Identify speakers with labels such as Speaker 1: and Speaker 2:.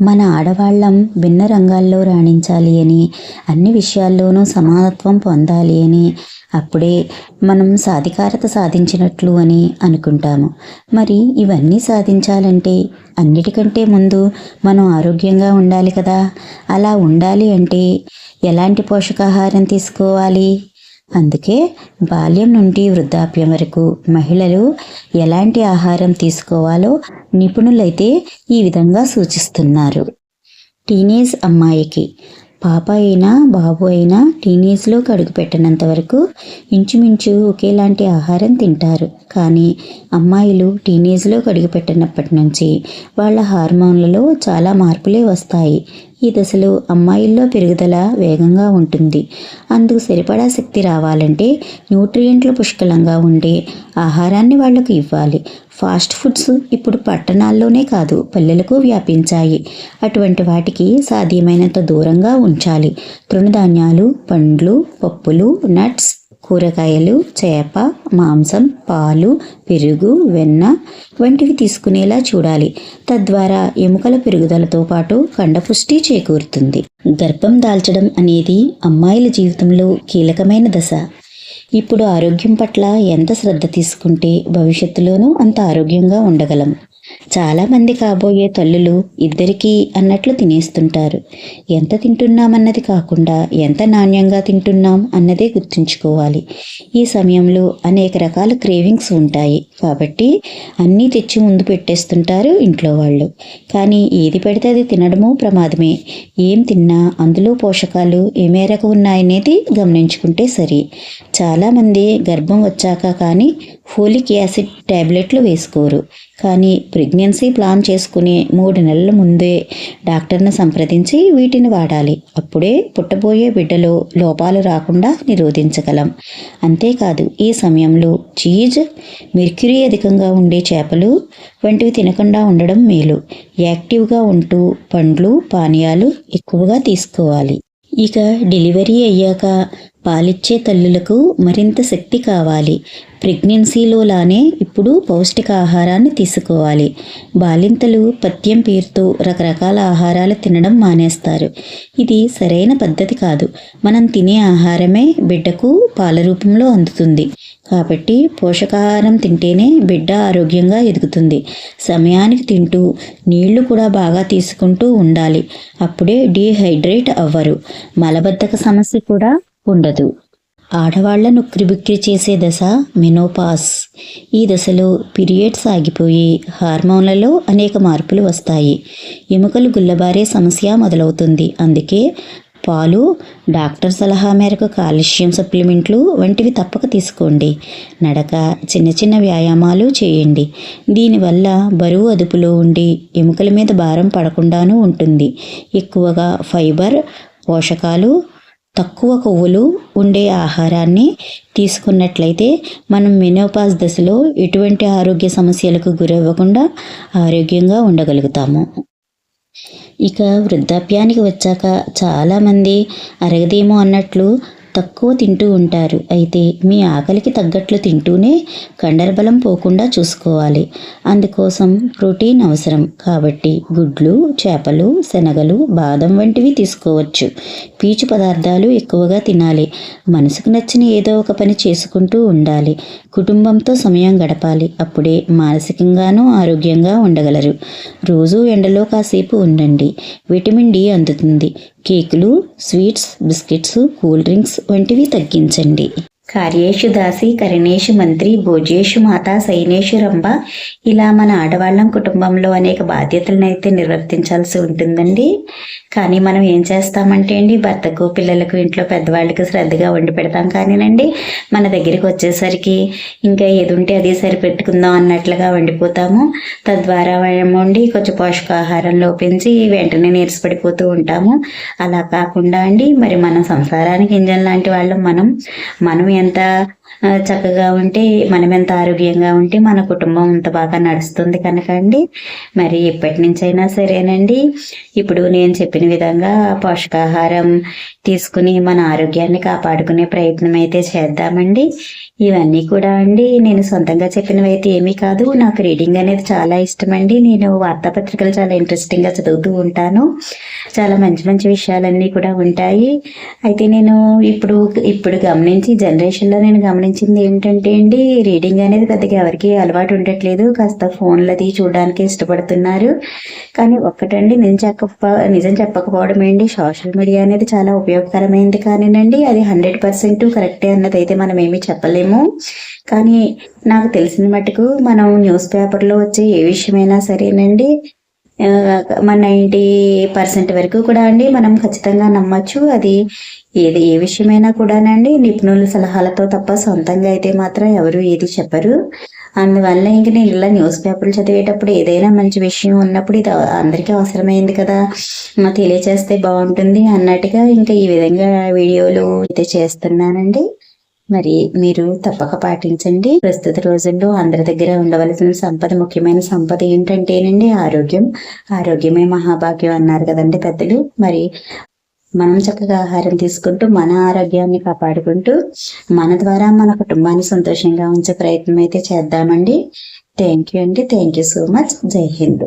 Speaker 1: మన ఆడవాళ్ళం భిన్న రంగాల్లో రాణించాలి అని అన్ని విషయాల్లోనూ సమానత్వం పొందాలి అని అప్పుడే మనం సాధికారత సాధించినట్లు అని అనుకుంటాము. మరి ఇవన్నీ సాధించాలంటే అన్నిటికంటే ముందు మనం ఆరోగ్యంగా ఉండాలి కదా. అలా ఉండాలి అంటే ఎలాంటి పోషకాహారం తీసుకోవాలి? అందుకే బాల్యం నుండి వృద్ధాప్యం వరకు మహిళలు ఎలాంటి ఆహారం తీసుకోవాలో నిపుణులైతే ఈ విధంగా సూచిస్తున్నారు. టీనేజ్ అమ్మాయికి పాప అయినా బాబు అయినా టీనేజ్లోకి అడుగుపెట్టినంత వరకు ఇంచుమించు ఒకేలాంటి ఆహారం తింటారు. కానీ అమ్మాయిలు టీనేజ్లోకి అడుగుపెట్టినప్పటి నుంచి వాళ్ళ హార్మోన్లలో చాలా మార్పులే వస్తాయి. ఈ దశలో అమ్మాయిల్లో పెరుగుదల వేగంగా ఉంటుంది. అందుకు సరిపడా శక్తి రావాలంటే న్యూట్రియంట్లు పుష్కలంగా ఉండే ఆహారాన్ని వాళ్ళకు ఇవ్వాలి. ఫాస్ట్ ఫుడ్స్ ఇప్పుడు పట్టణాల్లోనే కాదు పల్లెలకు వ్యాపించాయి. అటువంటి వాటికి సాధ్యమైనంత దూరంగా ఉంచాలి. తృణధాన్యాలు పండ్లు పప్పులు నట్స్ కూరగాయలు చేప మాంసం పాలు పెరుగు వెన్న వంటివి తీసుకునేలా చూడాలి. తద్వారా ఎముకల పెరుగుదలతో పాటు కండపుష్టి చేకూరుతుంది. గర్భం దాల్చడం అనేది అమ్మాయిల జీవితంలో కీలకమైన దశ. ఇప్పుడు ఆరోగ్యం పట్ల ఎంత శ్రద్ధ తీసుకుంటే భవిష్యత్తులోనూ అంత ఆరోగ్యంగా ఉండగలం. చాలామంది కాబోయే తల్లులు ఇద్దరికీ అన్నట్లు తినేస్తుంటారు. ఎంత తింటున్నామన్నది కాకుండా ఎంత నాణ్యంగా తింటున్నాం అన్నదే గుర్తుంచుకోవాలి. ఈ సమయంలో అనేక రకాల క్రేవింగ్స్ ఉంటాయి. కాబట్టి అన్నీ తెచ్చి ముందు పెట్టేస్తుంటారు ఇంట్లో వాళ్ళు. కానీ ఏది పెడితే అది తినడము ప్రమాదమే. ఏం తిన్నా అందులో పోషకాలు ఏ మేరకు ఉన్నాయనేది గమనించుకుంటే సరి. చాలామంది గర్భం వచ్చాక కానీ ఫోలిక్ యాసిడ్ ట్యాబ్లెట్లు వేసుకోరు. కానీ ప్రెగ్నెన్సీ ప్లాన్ చేసుకుని మూడు నెలల ముందే డాక్టర్ను సంప్రదించి వీటిని వాడాలి. అప్పుడే పుట్టబోయే బిడ్డలో లోపాలు రాకుండా నిరోధించగలం. అంతేకాదు ఈ సమయంలో చీజ్ మెర్క్యూరీ అధికంగా ఉండే చేపలు వంటివి తినకుండా ఉండడం మేలు. యాక్టివ్గా ఉంటూ పండ్లు పానీయాలు ఎక్కువగా తీసుకోవాలి. ఇక డెలివరీ అయ్యాక పాలిచ్చే తల్లులకు మరింత శక్తి కావాలి. ప్రెగ్నెన్సీలోలానే ఇప్పుడు పౌష్టికాహారాన్ని తీసుకోవాలి. బాలింతలు పథ్యం పేరుతో రకరకాల ఆహారాలు తినడం మానేస్తారు. ఇది సరైన పద్ధతి కాదు. మనం తినే ఆహారమే బిడ్డకు పాల రూపంలో అందుతుంది. కాబట్టి పోషకాహారం తింటేనే బిడ్డ ఆరోగ్యంగా ఎదుగుతుంది. సమయానికి తింటూ నీళ్ళు కూడా బాగా తీసుకుంటూ ఉండాలి. అప్పుడే డీహైడ్రేట్ అవ్వరు. మలబద్ధక సమస్య కూడా ఉండదు. ఆడవాళ్ళను క్రిబిక్రి చేసే దశ మెనోపాస్. ఈ దశలో పీరియడ్స్ ఆగిపోయి హార్మోన్లలో అనేక మార్పులు వస్తాయి. ఎముకలు గుల్లబారే సమస్య మొదలవుతుంది. అందుకే పాలు డాక్టర్ సలహా మేరకు కాల్షియం సప్లిమెంట్లు వంటివి తప్పక తీసుకోండి. నడక చిన్న చిన్న వ్యాయామాలు చేయండి. దీనివల్ల బరువు అదుపులో ఉండి ఎముకల మీద భారం పడకుండానూ ఉంటుంది. ఎక్కువగా ఫైబర్ పోషకాలు తక్కువ కొవ్వులు ఉండే ఆహారాన్ని తీసుకున్నట్లయితే మనం మెనోపాజ్ దశలో ఎటువంటి ఆరోగ్య సమస్యలకు గురవ్వకుండా ఆరోగ్యంగా ఉండగలుగుతాము. ఇక వృద్ధాప్యానికి వచ్చాక చాలామంది అరగదేమో అన్నట్లు తక్కువ తింటూ ఉంటారు. అయితే మీ ఆకలికి తగ్గట్లు తింటూనే కండరబలం పోకుండా చూసుకోవాలి. అందుకోసం ప్రోటీన్ అవసరం. కాబట్టి గుడ్లు చేపలు శనగలు బాదం వంటివి తీసుకోవచ్చు. పీచు పదార్థాలు ఎక్కువగా తినాలి. మనసుకు నచ్చిన ఏదో ఒక పని చేసుకుంటూ ఉండాలి. కుటుంబంతో సమయం గడపాలి. అప్పుడే మానసికంగానూ ఆరోగ్యంగా ఉండగలరు. రోజు ఎండలో కాసేపు ఉండండి. విటమిన్ డి అందుతుంది. కేకులు స్వీట్స్ బిస్కెట్స్ కూల్ డ్రింక్స్ వంటివి తగ్గించండి. కార్యేషు దాసి కరణేషు మంత్రి భోజేషు మాత సైనేషు రంభ. ఇలా మన ఆడవాళ్ళం కుటుంబంలో అనేక బాధ్యతలను అయితే నిర్వర్తించాల్సి ఉంటుందండి. కానీ మనం ఏం చేస్తామంటే అండి భర్తకు పిల్లలకు ఇంట్లో పెద్దవాళ్ళకి శ్రద్ధగా వండి పెడతాం కానీనండి. మన దగ్గరికి వచ్చేసరికి ఇంకా ఏదుంటే అది సరిపెట్టుకుందాం అన్నట్లుగా వండిపోతాము. తద్వారా వండి కొంచెం పోషకాహారం లోపించి వెంటనే నీరసపడిపోతూ ఉంటాము. అలా కాకుండా అండి మరి మన సంసారానికి ఇంజన్ లాంటి వాళ్ళం మనం మనం ఎంత ఆ, చక్కగా ఉంటే మనం ఎంత ఆరోగ్యంగా ఉంటే మన కుటుంబం అంత బాగా నడుస్తుంది కనుక అండి. మరి ఎప్పటి నుంచైనా సరేనండి. ఇప్పుడు నేను చెప్పిన విధంగా పోషకాహారం తీసుకుని మన ఆరోగ్యాన్ని కాపాడుకునే ప్రయత్నం అయితే చేద్దామండి. ఇవన్నీ కూడా అండి. నేను సొంతంగా చెప్పినవి అయితే ఏమీ కాదు. నాకు రీడింగ్ అనేది చాలా ఇష్టమండి. నేను వార్తాపత్రికలు చాలా ఇంట్రెస్టింగ్గా చదువుతూ ఉంటాను. చాలా మంచి మంచి విషయాలన్నీ కూడా ఉంటాయి. అయితే నేను ఇప్పుడు ఇప్పుడు గమనించి జనరేషన్లో నేను గమనించింది ఏంటంటే అండి రీడింగ్ అనేది పెద్దగా ఎవరికి అలవాటు ఉండట్లేదు. కాస్త ఫోన్లది చూడడానికి ఇష్టపడుతున్నారు. కానీ ఒక్కటండి నిజం చెప్పక నిజం చెప్పకపోవడం ఏంటి? సోషల్ మీడియా అనేది చాలా ఉపయోగకరమైనది కానీనండి అది హండ్రెడ్ పర్సెంట్ కరెక్టే అన్నది అయితే మనం ఏమీ చెప్పలేము. కానీ నాకు తెలిసిన మటుకు మనం న్యూస్ పేపర్లో వచ్చే ఏ విషయమైనా సరేనండి మన నైంటీ పర్సెంట్ వరకు కూడా అండి మనం ఖచ్చితంగా నమ్మచ్చు. అది ఏది ఏ విషయమైనా కూడానండి. నిపుణుల సలహాలతో తప్ప సొంతంగా అయితే మాత్రం ఎవరు ఏది చెప్పరు. అందువల్ల ఇంక నేను ఇలా న్యూస్ పేపర్లు చదివేటప్పుడు ఏదైనా మంచి విషయం ఉన్నప్పుడు ఇది అందరికీ అవసరమైంది కదా. మా తెలియచేస్తే బాగుంటుంది అన్నట్టుగా ఇంకా ఈ విధంగా వీడియోలు అయితే చేస్తున్నానండి. మరి మీరు తప్పక పాటించండి. ప్రస్తుత రోజుల్లో అందరి దగ్గర ఉండవలసిన సంపద ముఖ్యమైన సంపద ఏంటంటేనండి ఆరోగ్యం. ఆరోగ్యమే మహాభాగ్యం అన్నారు కదండి పెద్దలు. మరి మనం చక్కగా ఆహారం తీసుకుంటూ మన ఆరోగ్యాన్ని కాపాడుకుంటూ మన ద్వారా మన కుటుంబాన్ని సంతోషంగా ఉంచే ప్రయత్నం అయితే చేద్దామండి. థ్యాంక్ యూ అండి. Thank you so much Jai Hind.